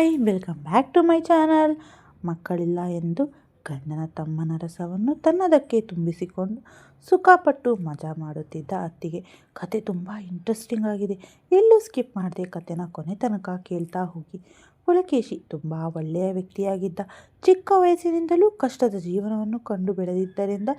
Hi welcome back to my channel ಮಕ್ಕಳಿಲ್ಲ ಎಂದು ಗಂಡನ ತಮ್ಮನ ರಸವನ್ನು ತನ್ನದಕ್ಕೆ ತುಂಬಿಸಿಕೊಂಡು ಸುಖಪಟ್ಟು ಮಜಾ ಮಾಡುತ್ತಿದ್ದ ಅತ್ತಿಗೆ ಕತೆ ತುಂಬ ಇಂಟ್ರೆಸ್ಟಿಂಗ್ ಆಗಿದೆ. ಎಲ್ಲೂ ಸ್ಕಿಪ್ ಮಾಡದೆ ಕತೆನ ಕೊನೆ ತನಕ ಕೇಳ್ತಾ ಹೋಗಿ. ಪುಲಕೇಶಿ ತುಂಬ ಒಳ್ಳೆಯ ವ್ಯಕ್ತಿಯಾಗಿದ್ದ. ಚಿಕ್ಕ ವಯಸ್ಸಿನಿಂದಲೂ ಕಷ್ಟದ ಜೀವನವನ್ನು ಕಂಡು ಬೆಳೆದಿದ್ದರಿಂದ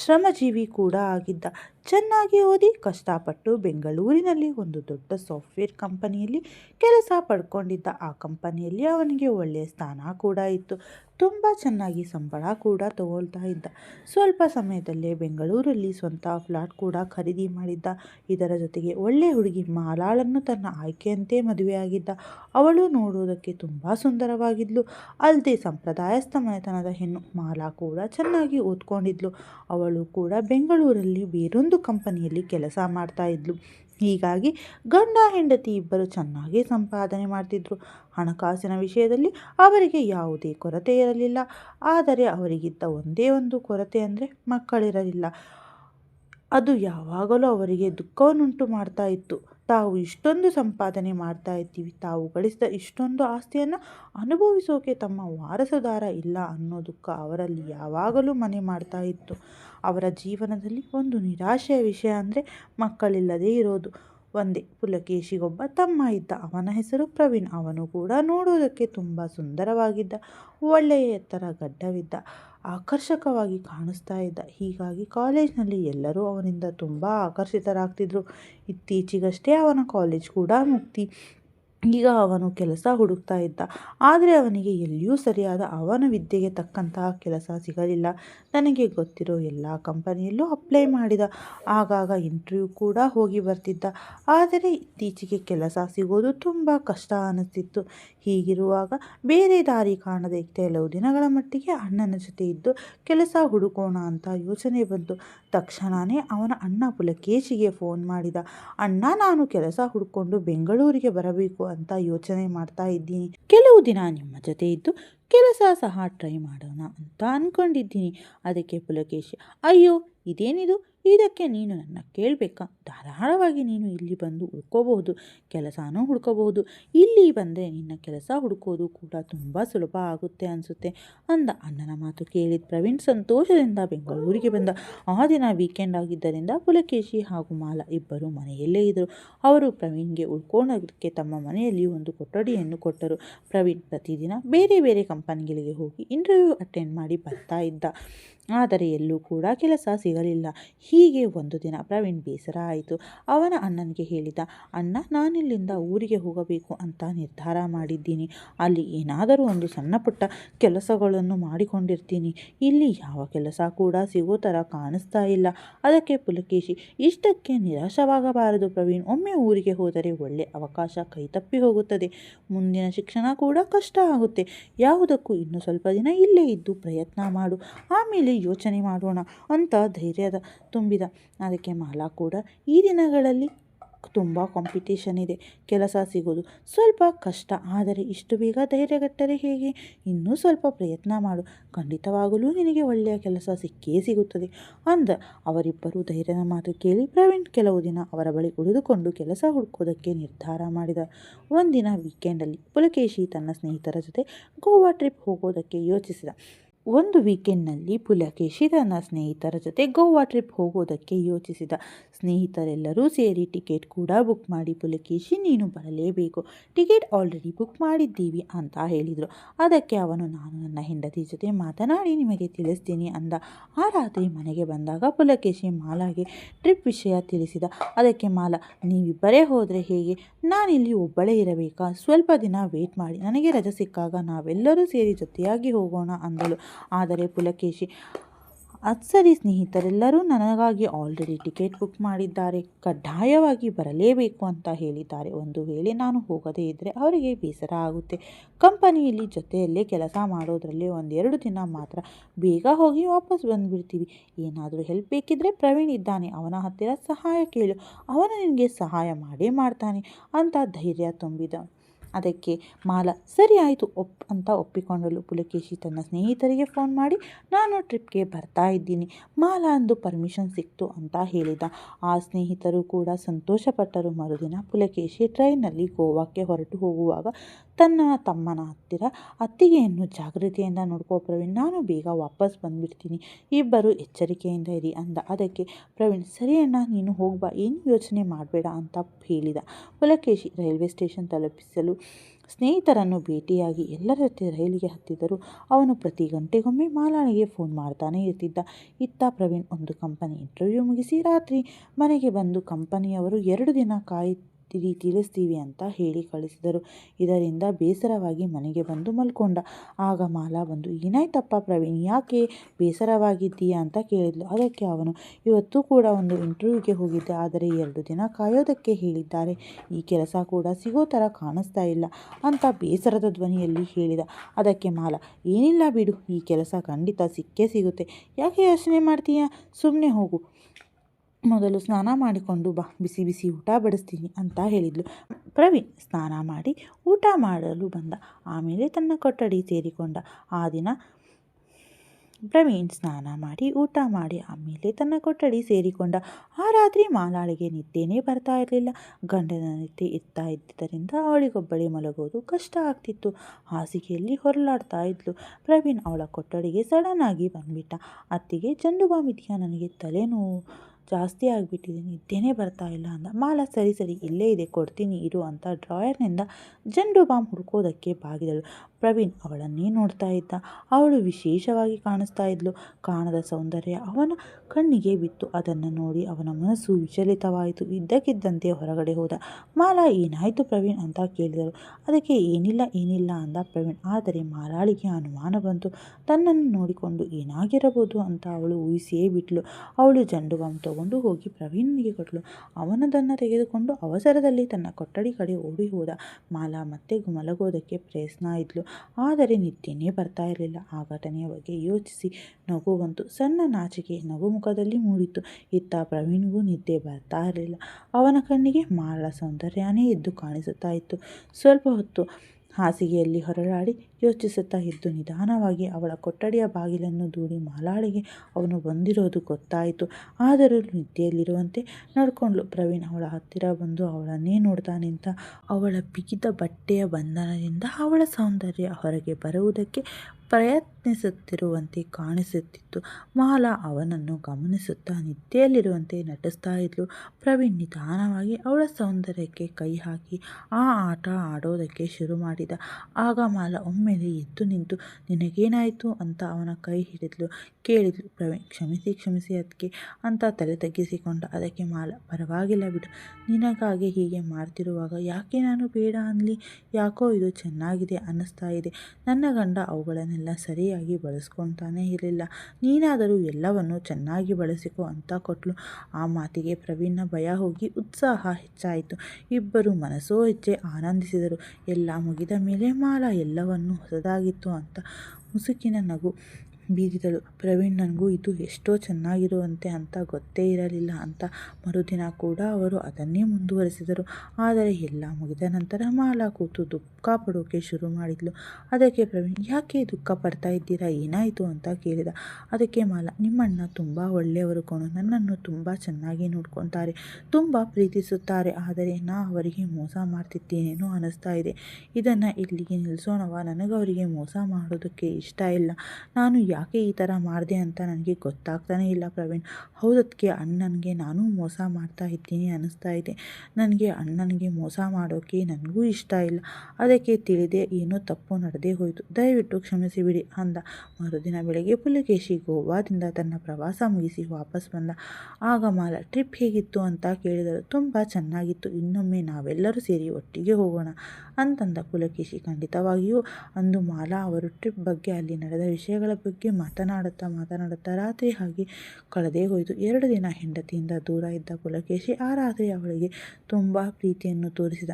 ಶ್ರಮಜೀವಿ ಕೂಡ ಆಗಿದ್ದ. ಚೆನ್ನಾಗಿ ಓದಿ ಕಷ್ಟಪಟ್ಟು ಬೆಂಗಳೂರಿನಲ್ಲಿ ಒಂದು ದೊಡ್ಡ ಸಾಫ್ಟ್ವೇರ್ ಕಂಪನಿಯಲ್ಲಿ ಕೆಲಸ ಪಡ್ಕೊಂಡಿದ್ದ. ಆ ಕಂಪನಿಯಲ್ಲಿ ಅವನಿಗೆ ಒಳ್ಳೆಯ ಸ್ಥಾನ ಕೂಡ ಇತ್ತು. ತುಂಬ ಚೆನ್ನಾಗಿ ಸಂಬಳ ಕೂಡ ತಗೊಳ್ತಾ ಇದ್ದ. ಸ್ವಲ್ಪ ಸಮಯದಲ್ಲೇ ಬೆಂಗಳೂರಲ್ಲಿ ಸ್ವಂತ ಫ್ಲಾಟ್ ಕೂಡ ಖರೀದಿ ಮಾಡಿದ್ದ. ಇದರ ಜೊತೆಗೆ ಒಳ್ಳೆಯ ಹುಡುಗಿ ಮಾಲಾಳನ್ನು ತನ್ನ ಆಯ್ಕೆಯಂತೆ ಮದುವೆಯಾಗಿದ್ದ. ಅವಳು ನೋಡುವುದಕ್ಕೆ ತುಂಬ ಸುಂದರವಾಗಿದ್ಲು. ಅಲ್ಲದೆ ಸಂಪ್ರದಾಯಸ್ಥ ಮನೆತನದ ಹೆಣ್ಣು ಮಾಲಾ ಕೂಡ ಚೆನ್ನಾಗಿ ಓದ್ಕೊಂಡಿದ್ಲು. ಅವಳು ಕೂಡ ಬೆಂಗಳೂರಲ್ಲಿ ಬೇರೊಂದು ಕಂಪನಿಯಲ್ಲಿ ಕೆಲಸ ಮಾಡ್ತಾ ಇದ್ಲು. ಹೀಗಾಗಿ ಗಂಡ ಹೆಂಡತಿ ಇಬ್ಬರು ಚೆನ್ನಾಗಿ ಸಂಪಾದನೆ ಮಾಡ್ತಿದ್ರು. ಹಣಕಾಸಿನ ವಿಷಯದಲ್ಲಿ ಅವರಿಗೆ ಯಾವುದೇ ಕೊರತೆ ಇರಲಿಲ್ಲ. ಆದರೆ ಅವರಿಗಿದ್ದ ಒಂದೇ ಒಂದು ಕೊರತೆ ಅಂದರೆ ಮಕ್ಕಳಿರಲಿಲ್ಲ. ಅದು ಯಾವಾಗಲೂ ಅವರಿಗೆ ದುಃಖವನ್ನುಂಟು ಮಾಡ್ತಾ ಇತ್ತು. ತಾವು ಇಷ್ಟೊಂದು ಸಂಪಾದನೆ ಮಾಡ್ತಾ ಇದ್ದೀವಿ, ತಾವು ಗಳಿಸಿದ ಇಷ್ಟೊಂದು ಆಸ್ತಿಯನ್ನು ಅನುಭವಿಸೋಕೆ ತಮ್ಮ ವಾರಸುದಾರ ಇಲ್ಲ ಅನ್ನೋ ಅವರಲ್ಲಿ ಯಾವಾಗಲೂ ಮನೆ ಮಾಡ್ತಾ ಇತ್ತು. ಅವರ ಜೀವನದಲ್ಲಿ ಒಂದು ನಿರಾಶೆಯ ವಿಷಯ ಅಂದರೆ ಮಕ್ಕಳಿಲ್ಲದೇ ಇರೋದು. ಒಂದೇ ಪುಲಕೇಶಿಗೊಬ್ಬ ತಮ್ಮ ಇದ್ದ ಅವನ ಹೆಸರು ಪ್ರವೀಣ್. ಅವನು ಕೂಡ ನೋಡುವುದಕ್ಕೆ ತುಂಬ ಸುಂದರವಾಗಿದ್ದ, ಒಳ್ಳೆಯ ಎತ್ತರ ಗಡ್ಡವಿದ್ದ, ಆಕರ್ಷಕವಾಗಿ ಕಾಣಿಸ್ತಾ ಇದ್ದ. ಹೀಗಾಗಿ ಕಾಲೇಜ್ನಲ್ಲಿ ಎಲ್ಲರೂ ಅವನಿಂದ ತುಂಬ ಆಕರ್ಷಿತರಾಗ್ತಿದ್ರು. ಇತ್ತೀಚೆಗಷ್ಟೇ ಅವನ ಕಾಲೇಜ್ ಕೂಡ ಮುಕ್ತಿ ಈಗ ಅವನು ಕೆಲಸ ಹುಡುಕ್ತಾ ಇದ್ದ. ಆದರೆ ಅವನಿಗೆ ಎಲ್ಲಿಯೂ ಸರಿಯಾದ ಅವನ ವಿದ್ಯೆಗೆ ತಕ್ಕಂತಹ ಕೆಲಸ ಸಿಗಲಿಲ್ಲ. ನನಗೆ ಗೊತ್ತಿರೋ ಎಲ್ಲ ಕಂಪನಿಯಲ್ಲೂ ಅಪ್ಲೈ ಮಾಡಿದ. ಆಗಾಗ ಇಂಟರ್ವ್ಯೂ ಕೂಡ ಹೋಗಿ ಬರ್ತಿದ್ದ. ಆದರೆ ಇತ್ತೀಚೆಗೆ ಕೆಲಸ ಸಿಗೋದು ತುಂಬ ಕಷ್ಟ ಅನ್ನಿಸ್ತಿತ್ತು ಹೀಗಿರುವಾಗ ಬೇರೆ ದಾರಿ ಕಾಣದೆ ಕೆಲವು ದಿನಗಳ ಮಟ್ಟಿಗೆ ಅಣ್ಣನ ಜೊತೆ ಇದ್ದು ಕೆಲಸ ಹುಡುಕೋಣ ಅಂತ ಯೋಚನೆ ಬಂತು. ತಕ್ಷಣವೇ ಅವನ ಅಣ್ಣ ಪುಲಕೇಶಿಗೆ ಫೋನ್ ಮಾಡಿದ. ಅಣ್ಣ, ನಾನು ಕೆಲಸ ಹುಡುಕೊಂಡು ಬೆಂಗಳೂರಿಗೆ ಬರಬೇಕು. ಅಂತ ಯೋಚನೆ ಮಾಡ್ತಾ ಇದ್ದೀನಿ. ಕೆಲವು ದಿನ ನಿಮ್ಮ ಜೊತೆ ಇದ್ದು ಕೆಲಸ ಸಹ ಟ್ರೈ ಮಾಡೋಣ ಅಂತ ಅಂದ್ಕೊಂಡಿದ್ದೀನಿ ಅದಕ್ಕೆ ಪುಲಕೇಶಿ, ಅಯ್ಯೋ ಇದೇನಿದು? ಇದಕ್ಕೆ ನೀನು ನನ್ನ ಕೇಳಬೇಕಾ? ಧಾರಾಳವಾಗಿ ನೀನು ಇಲ್ಲಿ ಬಂದು ಹುಡ್ಕೋಬಹುದು, ಕೆಲಸನೂ ಹುಡ್ಕೋಬಹುದು. ಇಲ್ಲಿ ಬಂದರೆ ನಿನ್ನ ಕೆಲಸ ಹುಡುಕೋದು ಕೂಡ ತುಂಬ ಸುಲಭ ಆಗುತ್ತೆ ಅನಿಸುತ್ತೆ ಅಂದ. ಅಣ್ಣನ ಮಾತು ಕೇಳಿದ ಪ್ರವೀಣ್ ಸಂತೋಷದಿಂದ ಬೆಂಗಳೂರಿಗೆ ಬಂದ. ಆ ದಿನ ವೀಕೆಂಡ್ ಆಗಿದ್ದರಿಂದ ಪುಲಕೇಶಿ ಹಾಗೂ ಮಾಲ ಇಬ್ಬರು ಮನೆಯಲ್ಲೇ ಇದ್ದರು ಅವರು ಪ್ರವೀಣ್ಗೆ ಉಳ್ಕೊಳ್ಳೋದಕ್ಕೆ ತಮ್ಮ ಮನೆಯಲ್ಲಿ ಒಂದು ಕೊಠಡಿಯನ್ನು ಕೊಟ್ಟರು. ಪ್ರವೀಣ್ ಪ್ರತಿದಿನ ಬೇರೆ ಬೇರೆ ಕಂಪನಿಗಳಿಗೆ ಹೋಗಿ ಇಂಟರ್ವ್ಯೂ ಅಟೆಂಡ್ ಮಾಡಿ ಬರ್ತಾ ಇದ್ದ. ಆದರೆ ಎಲ್ಲೂ ಕೂಡ ಕೆಲಸ ಸಿಗಲಿಲ್ಲ. ಹೀಗೆ ಒಂದು ದಿನ ಪ್ರವೀಣ್ ಬೇಸರ ಆಯಿತು. ಅವನ ಅಣ್ಣನಿಗೆ ಹೇಳಿದ, ಅಣ್ಣ, ನಾನಿಲ್ಲಿಂದ ಊರಿಗೆ ಹೋಗಬೇಕು ಅಂತ ನಿರ್ಧಾರ ಮಾಡಿದ್ದೀನಿ. ಅಲ್ಲಿ ಏನಾದರೂ ಒಂದು ಸಣ್ಣ ಪುಟ್ಟ ಕೆಲಸಗಳನ್ನು ಮಾಡಿಕೊಂಡಿರ್ತೀನಿ. ಇಲ್ಲಿ ಯಾವ ಕೆಲಸ ಕೂಡ ಸಿಗೋ ಥರ ಕಾಣಿಸ್ತಾ ಇಲ್ಲ. ಅದಕ್ಕೆ ಪುಲಕೇಶಿ, ಇಷ್ಟಕ್ಕೆ ನಿರಾಶವಾಗಬಾರದು ಪ್ರವೀಣ್. ಒಮ್ಮೆ ಊರಿಗೆ ಹೋದರೆ ಒಳ್ಳೆ ಅವಕಾಶ ಕೈತಪ್ಪಿ ಹೋಗುತ್ತದೆ. ಮುಂದಿನ ಶಿಕ್ಷಣ ಕೂಡ ಕಷ್ಟ ಆಗುತ್ತೆ. ಯಾವುದಕ್ಕೂ ಇನ್ನೂ ಸ್ವಲ್ಪ ದಿನ ಇಲ್ಲೇ ಇದ್ದು ಪ್ರಯತ್ನ ಮಾಡು. ಆಮೇಲೆ ಯೋಚನೆ ಮಾಡೋಣ ಅಂತ ಧೈರ್ಯದ ತುಂಬಿದ. ಅದಕ್ಕೆ ಮಾಲಾ ಕೂಡ ಈ ದಿನಗಳಲ್ಲಿ ತುಂಬ ಕಾಂಪಿಟೇಷನ್ ಇದೆ. ಕೆಲಸ ಸಿಗೋದು ಸ್ವಲ್ಪ ಕಷ್ಟ, ಆದರೆ ಇಷ್ಟು ಬೇಗ ಧೈರ್ಯಗಟ್ಟರೆ ಹೇಗೆ? ಇನ್ನೂ ಸ್ವಲ್ಪ ಪ್ರಯತ್ನ ಮಾಡು. ಖಂಡಿತವಾಗಲೂ ನಿನಗೆ ಒಳ್ಳೆಯ ಕೆಲಸ ಸಿಕ್ಕೇ ಸಿಗುತ್ತದೆ ಅಂದ. ಅವರಿಬ್ಬರು ಧೈರ್ಯದ ಮಾತು ಕೇಳಿ ಪ್ರವೀಣ್ ಕೆಲವು ದಿನ ಅವರ ಬಳಿ ಉಳಿದುಕೊಂಡು ಕೆಲಸ ಹುಡುಕೋದಕ್ಕೆ ನಿರ್ಧಾರ ಮಾಡಿದ. ಒಂದಿನ ವೀಕೆಂಡಲ್ಲಿ ಪುಲಕೇಶಿ ತನ್ನ ಸ್ನೇಹಿತರ ಜೊತೆ ಗೋವಾ ಟ್ರಿಪ್ ಹೋಗೋದಕ್ಕೆ ಯೋಚಿಸಿದ. ಒಂದು ವೀಕೆಂಡ್ನಲ್ಲಿ ಪುಲಕೇಶಿ ತನ್ನ ಸ್ನೇಹಿತರ ಜೊತೆ ಗೋವಾ ಟ್ರಿಪ್ ಹೋಗೋದಕ್ಕೆ ಯೋಚಿಸಿದ. ಸ್ನೇಹಿತರೆಲ್ಲರೂ ಸೇರಿ ಟಿಕೆಟ್ ಕೂಡ ಬುಕ್ ಮಾಡಿ ಪುಲಕೇಶಿ, ನೀನು ಬರಲೇಬೇಕು. ಟಿಕೆಟ್ ಆಲ್ರೆಡಿ ಬುಕ್ ಮಾಡಿದ್ದೀವಿ ಅಂತ ಹೇಳಿದರು. ಅದಕ್ಕೆ ಅವನು, ನಾನು ನನ್ನ ಹೆಂಡತಿ ಜೊತೆ ಮಾತನಾಡಿ ನಿಮಗೆ ತಿಳಿಸ್ತೀನಿ ಅಂದ. ಆ ರಾತ್ರಿ ಮನೆಗೆ ಬಂದಾಗ ಪುಲಕೇಶಿ ಮಾಲಾಗೆ ಟ್ರಿಪ್ ವಿಷಯ ತಿಳಿಸಿದ. ಅದಕ್ಕೆ ಮಾಲಾ, ನೀವಿಬ್ಬರೇ ಹೋದರೆ ಹೇಗೆ? ನಾನಿಲ್ಲಿ ಒಬ್ಬಳೇ ಇರಬೇಕಾ? ಸ್ವಲ್ಪ ದಿನ ವೇಟ್ ಮಾಡಿ. ನನಗೆ ರಜೆ ಸಿಕ್ಕಾಗ ನಾವೆಲ್ಲರೂ ಸೇರಿ ಜೊತೆಯಾಗಿ ಹೋಗೋಣ ಅಂದಳು. ಆದರೆ ಪುಲಕೇಶಿ, ಅತ್ಸರಿ ಸ್ನೇಹಿತರೆಲ್ಲರೂ ನನಗಾಗಿ ಆಲ್ರೆಡಿ ಟಿಕೆಟ್ ಬುಕ್ ಮಾಡಿದ್ದಾರೆ. ಕಡ್ಡಾಯವಾಗಿ ಬರಲೇಬೇಕು ಅಂತ ಹೇಳಿದ್ದಾರೆ. ಒಂದು ವೇಳೆ ನಾನು ಹೋಗದೇ ಇದ್ದರೆ ಅವರಿಗೆ ಬೇಸರ ಆಗುತ್ತೆ. ಕಂಪನಿಯಲ್ಲಿ ಜೊತೆಯಲ್ಲೇ ಕೆಲಸ ಮಾಡೋದರಲ್ಲಿ ಒಂದೆರಡು ದಿನ ಮಾತ್ರ ಬೇಗ ಹೋಗಿ ವಾಪಸ್ ಬಂದುಬಿಡ್ತೀವಿ. ಏನಾದರೂ ಹೆಲ್ಪ್ ಬೇಕಿದ್ದರೆ ಪ್ರವೀಣ್ ಇದ್ದಾನೆ. ಅವನ ಹತ್ತಿರ ಸಹಾಯ ಕೇಳು. ಅವನು ನಿನಗೆ ಸಹಾಯ ಮಾಡೇ ಮಾಡ್ತಾನೆ ಅಂತ ಧೈರ್ಯ ತುಂಬಿದ ಅದಕ್ಕೆ ಮಾಲ, ಸರಿ ಆಯಿತು, ಒಪ್ ಅಂತ ಒಪ್ಪಿಕೊಂಡಳು ಪುಲಕೇಶಿ ತನ್ನ ಸ್ನೇಹಿತರಿಗೆ ಫೋನ್ ಮಾಡಿ, ನಾನು ಟ್ರಿಪ್ಗೆ ಬರ್ತಾ ಇದ್ದೀನಿ, ಮಾಲ ಅಂದು ಪರ್ಮಿಷನ್ ಸಿಕ್ತು ಅಂತ ಹೇಳಿದ. ಆ ಸ್ನೇಹಿತರು ಕೂಡ ಸಂತೋಷಪಟ್ಟರು. ಮರುದಿನ ಪುಲಕೇಶಿ ಟ್ರೈನಲ್ಲಿ ಗೋವಾಕ್ಕೆ ಹೊರಟು ಹೋಗುವಾಗ ತನ್ನ ತಮ್ಮನ ಹತ್ತಿರ ಅತ್ತಿಗೆಯನ್ನು ಜಾಗೃತಿಯಿಂದ ನೋಡ್ಕೋ, ಪ್ರವೀಣ್, ನಾನು ಬೇಗ ವಾಪಸ್ ಬಂದುಬಿಡ್ತೀನಿ. ಇಬ್ಬರು ಎಚ್ಚರಿಕೆಯಿಂದ ಇರಿ ಅಂದ. ಅದಕ್ಕೆ ಪ್ರವೀಣ್, ಸರಿ ಅಣ್ಣ, ನೀನು ಹೋಗ್ಬಾ ಏನು ಯೋಚನೆ ಮಾಡಬೇಡ ಅಂತ ಹೇಳಿದ. ಪುಲಕೇಶಿ ರೈಲ್ವೆ ಸ್ಟೇಷನ್ ತಲುಪಿಸಲು ಸ್ನೇಹಿತರನ್ನು ಭೇಟಿಯಾಗಿ ಎಲ್ಲರ ಜೊತೆ ರೈಲಿಗೆ ಹತ್ತಿದರು ಅವನು ಪ್ರತಿ ಗಂಟೆಗೊಮ್ಮೆ ಮಾಲಾಳಿಗೆ ಫೋನ್ ಮಾಡ್ತಾನೆ ಇರ್ತಿದ್ದ. ಇತ್ತ ಪ್ರವೀಣ್, ಒಂದು ಕಂಪನಿ ಇಂಟರ್ವ್ಯೂ ಮುಗಿಸಿ ರಾತ್ರಿ ಮನೆಗೆ ಬಂದು ಕಂಪನಿಯವರು ಎರಡು ದಿನ ಕಾಯ್ತಿರಿ ತಿಳಿಸ್ತೀವಿ ಅಂತ ಹೇಳಿ ಕಳಿಸಿದರು. ಇದರಿಂದ ಬೇಸರವಾಗಿ ಮನೆಗೆ ಬಂದು ಮಲ್ಕೊಂಡ. ಆಗ ಮಾಲಾ ಬಂದು, ಏನಾಯ್ತಪ್ಪ ಪ್ರವೀಣ್, ಯಾಕೆ ಬೇಸರವಾಗಿದ್ದೀಯಾ? ಅಂತ ಕೇಳಿದ್ಲು. ಅದಕ್ಕೆ ಅವನು, ಇವತ್ತು ಕೂಡ ಒಂದು ಇಂಟರ್ವ್ಯೂಗೆ ಹೋಗಿದ್ದೆ, ಆದರೆ ಎರಡು ದಿನ ಕಾಯೋದಕ್ಕೆ ಹೇಳಿದ್ದಾರೆ. ಈ ಕೆಲಸ ಕೂಡ ಸಿಗೋ ಥರ ಕಾಣಿಸ್ತಾ ಇಲ್ಲ ಅಂತ ಬೇಸರದ ಧ್ವನಿಯಲ್ಲಿ ಹೇಳಿದ. ಅದಕ್ಕೆ ಮಾಲಾ, ಏನಿಲ್ಲ ಬಿಡು, ಈ ಕೆಲಸ ಖಂಡಿತ ಸಿಕ್ಕೇ ಸಿಗುತ್ತೆ. ಯಾಕೆ ಯೋಚನೆ ಮಾಡ್ತೀಯಾ? ಸುಮ್ಮನೆ ಹೋಗು. ಮೊದಲು ಸ್ನಾನ ಮಾಡಿಕೊಂಡು ಬಾ, ಬಿಸಿ ಬಿಸಿ ಊಟ ಬಡಿಸ್ತೀನಿ ಅಂತ ಹೇಳಿದ್ಲು. ಪ್ರವೀಣ್ ಸ್ನಾನ ಮಾಡಿ ಊಟ ಮಾಡಲು ಬಂದ. ಆಮೇಲೆ ತನ್ನ ಕೊಠಡಿ ಸೇರಿಕೊಂಡ. ಆ ದಿನ ಪ್ರವೀಣ್ ಸ್ನಾನ ಮಾಡಿ ಊಟ ಮಾಡಿ ಆಮೇಲೆ ತನ್ನ ಕೊಠಡಿ ಸೇರಿಕೊಂಡ. ಆ ರಾತ್ರಿ ಮಾಲಾಳಿಗೆ ನಿದ್ದೆನೇ ಬರ್ತಾ ಇರಲಿಲ್ಲ. ಗಂಡನ ನಿದ್ದೆ ಇರ್ತಾ ಇದ್ದಿದ್ದರಿಂದ ಅವಳಿಗೊಬ್ಬಳೇ ಮಲಗೋದು ಕಷ್ಟ ಆಗ್ತಿತ್ತು. ಹಾಸಿಗೆಯಲ್ಲಿ ಹೊರಲಾಡ್ತಾ ಇದ್ಲು. ಪ್ರವೀಣ್ ಅವಳ ಕೊಠಡಿಗೆ ಸಡನ್ ಆಗಿ ಬಂದ್ಬಿಟ್ಟ. ಅತ್ತಿಗೆ ಇದೆಯಾ ನನಗೆ ತಲೆನೋವು ಜಾಸ್ತಿ ಆಗಿಬಿಟ್ಟಿದೆ, ನಿದ್ದೆನೇ ಬರ್ತಾ ಇಲ್ಲ ಅಂದ. ಮಾಲಾ, ಸರಿ ಸರಿ, ಇಲ್ಲೇ ಇದೆ, ಕೊಡ್ತೀನಿ, ಇರು ಅಂತ ಡ್ರಾಯರ್ನಿಂದ ಜಂಡು ಬಾಂಬ್ ಹುಡುಕೋದಕ್ಕೆ ಬಾಗಿದಳು. ಪ್ರವೀಣ್ ಅವಳನ್ನೇ ನೋಡ್ತಾ ಇದ್ದ. ಅವಳು ವಿಶೇಷವಾಗಿ ಕಾಣಿಸ್ತಾ ಇದ್ಲು. ಕಾಣದ ಸೌಂದರ್ಯ ಅವನ ಕಣ್ಣಿಗೆ ಬಿತ್ತು. ಅದನ್ನು ನೋಡಿ ಅವನ ಮನಸ್ಸು ವಿಚಲಿತವಾಯಿತು. ಇದ್ದಕ್ಕಿದ್ದಂತೆ ಹೊರಗಡೆ ಹೋದ. ಮಾಲಾ, ಏನಾಯಿತು ಪ್ರವೀಣ್ ಅಂತ ಕೇಳಿದಳು. ಅದಕ್ಕೆ, ಏನಿಲ್ಲ ಏನಿಲ್ಲ ಅಂದ ಪ್ರವೀಣ್. ಆದರೆ ಮಾಲಾಳಿಗೆ ಅನುಮಾನ ಬಂತು. ತನ್ನನ್ನು ನೋಡಿಕೊಂಡು ಏನಾಗಿರಬಹುದು ಅಂತ ಅವಳು ಊಹಿಸಿಯೇ ಬಿಟ್ಲು. ಅವಳು ಜಂಡು ಬಾಂಬ್ ತಗೊಂಡು ಹೋಗಿ ಪ್ರವೀಣ್ನಿಗೆ ಕೊಟ್ಟಳು ಅವನದನ್ನು ತೆಗೆದುಕೊಂಡು ಅವಸರದಲ್ಲಿ ತನ್ನ ಕೊಠಡಿ ಕಡೆ ಓಡಿ ಹೋದ. ಮಾಲಾ ಮತ್ತೆ ಮಲಗೋದಕ್ಕೆ ಪ್ರಯತ್ನ ಇದ್ಲು. ಆದರೆ ನಿದ್ದೆನೇ ಬರ್ತಾ ಇರಲಿಲ್ಲ. ಆ ಘಟನೆಯ ಬಗ್ಗೆ ಯೋಚಿಸಿ ನಗು ಬಂತು. ಸಣ್ಣ ನಾಚಿಕೆ ನಗು ಮುಖದಲ್ಲಿ ಮೂಡಿತು ಇತ್ತ ಪ್ರವೀಣ್ಗೂ ನಿದ್ದೆ ಬರ್ತಾ ಇರಲಿಲ್ಲ. ಅವನ ಕಣ್ಣಿಗೆ ಮಾಲಾ ಸೌಂದರ್ಯನೇ ಎದ್ದು ಕಾಣಿಸುತ್ತಾ ಇತ್ತು. ಸ್ವಲ್ಪ ಹೊತ್ತು ಹಾಸಿಗೆಯಲ್ಲಿ ಹೊರಳಾಡಿ ಯೋಚಿಸುತ್ತಾ ಇದ್ದು ನಿಧಾನವಾಗಿ ಅವಳ ಕೊಠಡಿಯ ಬಾಗಿಲನ್ನು ದೂಡಿ ಮಾಲಾಳಿಗೆ ಅವನು ಬಂದಿರೋದು ಗೊತ್ತಾಯಿತು. ಆದರೂ ನಿದ್ದೆಯಲ್ಲಿರುವಂತೆ ನಡ್ಕೊಂಡ್ಳು ಪ್ರವೀಣ್ ಅವಳ ಹತ್ತಿರ ಬಂದು ಅವಳನ್ನೇ ನೋಡ್ತಾ ನಿಂತ ಅವಳ ಬಿಗಿದ ಬಟ್ಟೆಯ ಬಂಧನದಿಂದ ಅವಳ ಸೌಂದರ್ಯ ಹೊರಗೆ ಬರುವುದಕ್ಕೆ ಪ್ರಯತ್ನಿಸುತ್ತಿರುವಂತೆ ಕಾಣಿಸುತ್ತಿತ್ತು. ಮಾಲಾ ಅವನನ್ನು ಗಮನಿಸುತ್ತಾ ನಿದ್ದೆಯಲ್ಲಿರುವಂತೆ ನಟಿಸ್ತಾ ಇದ್ಲು. ಪ್ರವೀಣ್ ನಿಧಾನವಾಗಿ ಅವಳ ಸೌಂದರ್ಯಕ್ಕೆ ಕೈ ಹಾಕಿ ಆ ಆಟ ಆಡೋದಕ್ಕೆ ಶುರು ಮಾಡಿದ. ಆಗ ಮಾಲಾ ಒಮ್ಮೆಲೆ ಎದ್ದು ನಿಂತು, ನಿನಗೇನಾಯಿತು? ಅಂತ ಅವನ ಕೈ ಹಿಡಿದ್ಲು. ಕೇಳಿದ್ಲು, ಪ್ರವೀಣ್, ಕ್ಷಮಿಸಿ ಕ್ಷಮಿಸಿ ಅದಕ್ಕೆ ಅಂತ ತಲೆ ತಗ್ಗಿಸಿಕೊಂಡ, ಅದಕ್ಕೆ ಮಾಲ, ಪರವಾಗಿಲ್ಲ ಬಿಡು. ನಿನಗಾಗಿ ಹೀಗೆ ಮಾಡ್ತಿರುವಾಗ ಯಾಕೆ ನಾನು ಬೇಡ ಅನ್ನಲಿ ಯಾಕೋ ಇದು ಚೆನ್ನಾಗಿದೆ ಅನ್ನಿಸ್ತಾ ಇದೆ. ನನ್ನ ಗಂಡ ಅವುಗಳನ್ನೆಲ್ಲ ಸರಿಯಾಗಿ ಬಳಸ್ಕೊತಾನೇ ಇರಲಿಲ್ಲ. ನೀನಾದರೂ ಎಲ್ಲವನ್ನು ಚೆನ್ನಾಗಿ ಬಳಸಿಕೊ ಅಂತ ಕೊಟ್ಲು. ಆ ಮಾತಿಗೆ ಪ್ರವೀಣ್ನ ಭಯ ಹೋಗಿ ಉತ್ಸಾಹ ಹೆಚ್ಚಾಯಿತು. ಇಬ್ಬರು ಮನಸ್ಸೋ ಹೆಚ್ಚೆ ಆನಂದಿಸಿದರು. ಎಲ್ಲ ಮುಗಿದ ಮೇಲೆ ಮಾಲ ಎಲ್ಲವನ್ನು ಹೊಸದಾಗಿತ್ತು ಅಂತ ಮುಸುಕಿನ ನಗು. ಬೀರಿದಳು. ಪ್ರವೀಣ್ ನನಗೂ ಇದು ಎಷ್ಟೋ ಚೆನ್ನಾಗಿರುವಂತೆ ಅಂತ ಗೊತ್ತೇ ಇರಲಿಲ್ಲ ಅಂತ ಮರುದಿನ ಕೂಡ ಅವರು ಅದನ್ನೇ ಮುಂದುವರೆಸಿದರು. ಆದರೆ ಎಲ್ಲ ಮುಗಿದ ನಂತರ ಮಾಲಾ ಕೂತು ದುಃಖ ಪಡೋಕೆ ಶುರು ಮಾಡಿದ್ಲು. ಅದಕ್ಕೆ ಪ್ರವೀಣ್, ಯಾಕೆ ದುಃಖ ಪಡ್ತಾ ಇದ್ದೀರಾ? ಏನಾಯಿತು ಅಂತ ಕೇಳಿದ. ಅದಕ್ಕೆ ಮಾಲಾ, ನಿಮ್ಮಣ್ಣ ತುಂಬ ಒಳ್ಳೆಯವರು ಕಣೋ. ನನ್ನನ್ನು ತುಂಬ ಚೆನ್ನಾಗಿ ನೋಡ್ಕೊತಾರೆ. ತುಂಬ ಪ್ರೀತಿಸುತ್ತಾರೆ. ಆದರೆ ನಾ ಅವರಿಗೆ ಮೋಸ ಮಾಡ್ತಿದ್ದೇನೇನೋ ಅನ್ನಿಸ್ತಾ ಇದೆ. ಇದನ್ನು ಇಲ್ಲಿಗೆ ನಿಲ್ಲಿಸೋಣವ ನನಗವರಿಗೆ ಮೋಸ ಮಾಡೋದಕ್ಕೆ ಇಷ್ಟ ಇಲ್ಲ. ನಾನು ಯಾಕೆ ಈ ಥರ ಮಾಡಿದೆ ಅಂತ ನನಗೆ ಗೊತ್ತಾಗ್ತಾನೇ ಇಲ್ಲ ಪ್ರವೀಣ್. ಹೌದಕ್ಕೆ ಅಣ್ಣನಿಗೆ ನಾನು ಮೋಸ ಮಾಡ್ತಾ ಇದ್ದೀನಿ ಅನ್ನಿಸ್ತಾ ಇದೆ. ನನಗೆ ಅಣ್ಣನಿಗೆ ಮೋಸ ಮಾಡೋಕ್ಕೆ ನನಗೂ ಇಷ್ಟ ಇಲ್ಲ. ಅದಕ್ಕೆ ತಿಳಿದೆ ಏನೋ ತಪ್ಪು ನಡೆದೇ ಹೋಯಿತು. ದಯವಿಟ್ಟು ಕ್ಷಮಿಸಿಬಿಡಿ ಅಂದ. ಮರುದಿನ ಬೆಳಗ್ಗೆ ಪುಲಕೇಶಿ ಗೋವಾದಿಂದ ತನ್ನ ಪ್ರವಾಸ ಮುಗಿಸಿ ವಾಪಸ್ ಬಂದ. ಆಗ ಮಾಲ, ಟ್ರಿಪ್ ಹೇಗಿತ್ತು? ಅಂತ ಕೇಳಿದರು ತುಂಬ ಚೆನ್ನಾಗಿತ್ತು. ಇನ್ನೊಮ್ಮೆ ನಾವೆಲ್ಲರೂ ಸೇರಿ ಒಟ್ಟಿಗೆ ಹೋಗೋಣ ಅಂತಂದ ಪುಲಕೇಶಿ. ಖಂಡಿತವಾಗಿಯೂ ಅಂದು ಮಾಲಾ, ಅವರು ಟ್ರಿಪ್ ಬಗ್ಗೆ ಅಲ್ಲಿ ನಡೆದ ವಿಷಯಗಳ ಬಗ್ಗೆ ಮಾತನಾಡುತ್ತಾ ಮಾತನಾಡುತ್ತಾ ರಾತ್ರಿ ಹಾಗೆ ಕಳೆದೇ ಹೋಯಿತು. ಎರಡು ದಿನ ಹೆಂಡತಿಯಿಂದ ದೂರ ಇದ್ದ ಪುಲಕೇಶಿ ಆ ರಾತ್ರಿ ಅವಳಿಗೆ ತುಂಬ ಪ್ರೀತಿಯನ್ನು ತೋರಿಸಿದ.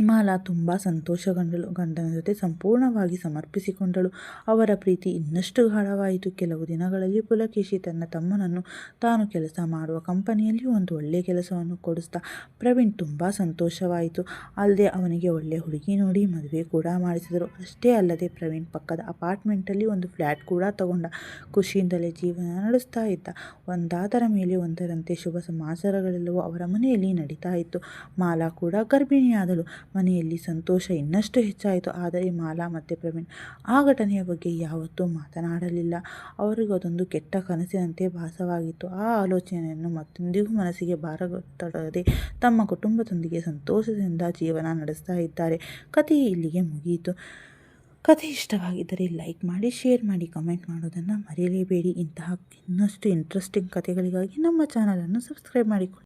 ಮಾಲಾ ತುಂಬ ಸಂತೋಷಗೊಂಡಳು. ಗಂಡನ ಜೊತೆ ಸಂಪೂರ್ಣವಾಗಿ ಸಮರ್ಪಿಸಿಕೊಂಡಳು. ಅವರ ಪ್ರೀತಿ ಇನ್ನಷ್ಟು ಗಾಢವಾಯಿತು. ಕೆಲವು ದಿನಗಳಲ್ಲಿ ಪುಲಕೇಶಿ ತನ್ನ ತಮ್ಮನನ್ನು ತಾನು ಕೆಲಸ ಮಾಡುವ ಕಂಪನಿಯಲ್ಲಿ ಒಂದು ಒಳ್ಳೆಯ ಕೆಲಸವನ್ನು ಕೊಡಿಸ್ತಾ ಪ್ರವೀಣ್ ತುಂಬ ಸಂತೋಷವಾಯಿತು. ಅಲ್ಲದೆ ಅವನಿಗೆ ಒಳ್ಳೆಯ ಹುಡುಗಿ ನೋಡಿ ಮದುವೆ ಕೂಡ ಮಾಡಿಸಿದರು. ಅಷ್ಟೇ ಅಲ್ಲದೆ ಪ್ರವೀಣ್ ಪಕ್ಕದ ಅಪಾರ್ಟ್ಮೆಂಟಲ್ಲಿ ಒಂದು ಫ್ಲ್ಯಾಟ್ ಕೂಡ ತಗೊಂಡ ಖುಷಿಯಿಂದಲೇ ಜೀವನ ನಡೆಸ್ತಾ ಇದ್ದ. ಒಂದಾದರ ಮೇಲೆ ಒಂದರಂತೆ ಶುಭ ಸಮಾಚಾರಗಳೆಲ್ಲವೂ ಅವರ ಮನೆಯಲ್ಲಿ ನಡೀತಾ ಇತ್ತು. ಮಾಲಾ ಕೂಡ ಗರ್ಭಿಣಿಯಾದಳು. ಮನೆಯಲ್ಲಿ ಸಂತೋಷ ಇನ್ನಷ್ಟು ಹೆಚ್ಚಾಯಿತು. ಆದರೆ ಮಾಲಾ ಮತ್ತು ಪ್ರವೀಣ್ ಆ ಘಟನೆಯ ಬಗ್ಗೆ ಯಾವತ್ತೂ ಮಾತನಾಡಲಿಲ್ಲ. ಅವರಿಗೂ ಅದೊಂದು ಕೆಟ್ಟ ಕನಸಿನಂತೆ ಭಾಸವಾಗಿತ್ತು. ಆ ಆಲೋಚನೆಯನ್ನು ಮತ್ತೊಂದಿಗೂ ಮನಸ್ಸಿಗೆ ಭಾರತೊಡಗದೆ ತಮ್ಮ ಕುಟುಂಬದೊಂದಿಗೆ ಸಂತೋಷದಿಂದ ಜೀವನ ನಡೆಸ್ತಾ ಇದ್ದಾರೆ. ಕಥೆ ಇಲ್ಲಿಗೆ ಮುಗಿಯಿತು. ಕಥೆ ಇಷ್ಟವಾಗಿದ್ದರೆ ಲೈಕ್ ಮಾಡಿ, ಶೇರ್ ಮಾಡಿ, ಕಮೆಂಟ್ ಮಾಡೋದನ್ನು ಮರೆಯಲೇಬೇಡಿ. ಇಂತಹ ಇನ್ನಷ್ಟು ಇಂಟ್ರೆಸ್ಟಿಂಗ್ ಕಥೆಗಳಿಗಾಗಿ ನಮ್ಮ ಚಾನಲನ್ನು ಸಬ್ಸ್ಕ್ರೈಬ್ ಮಾಡಿಕೊಳ್ಳಿ.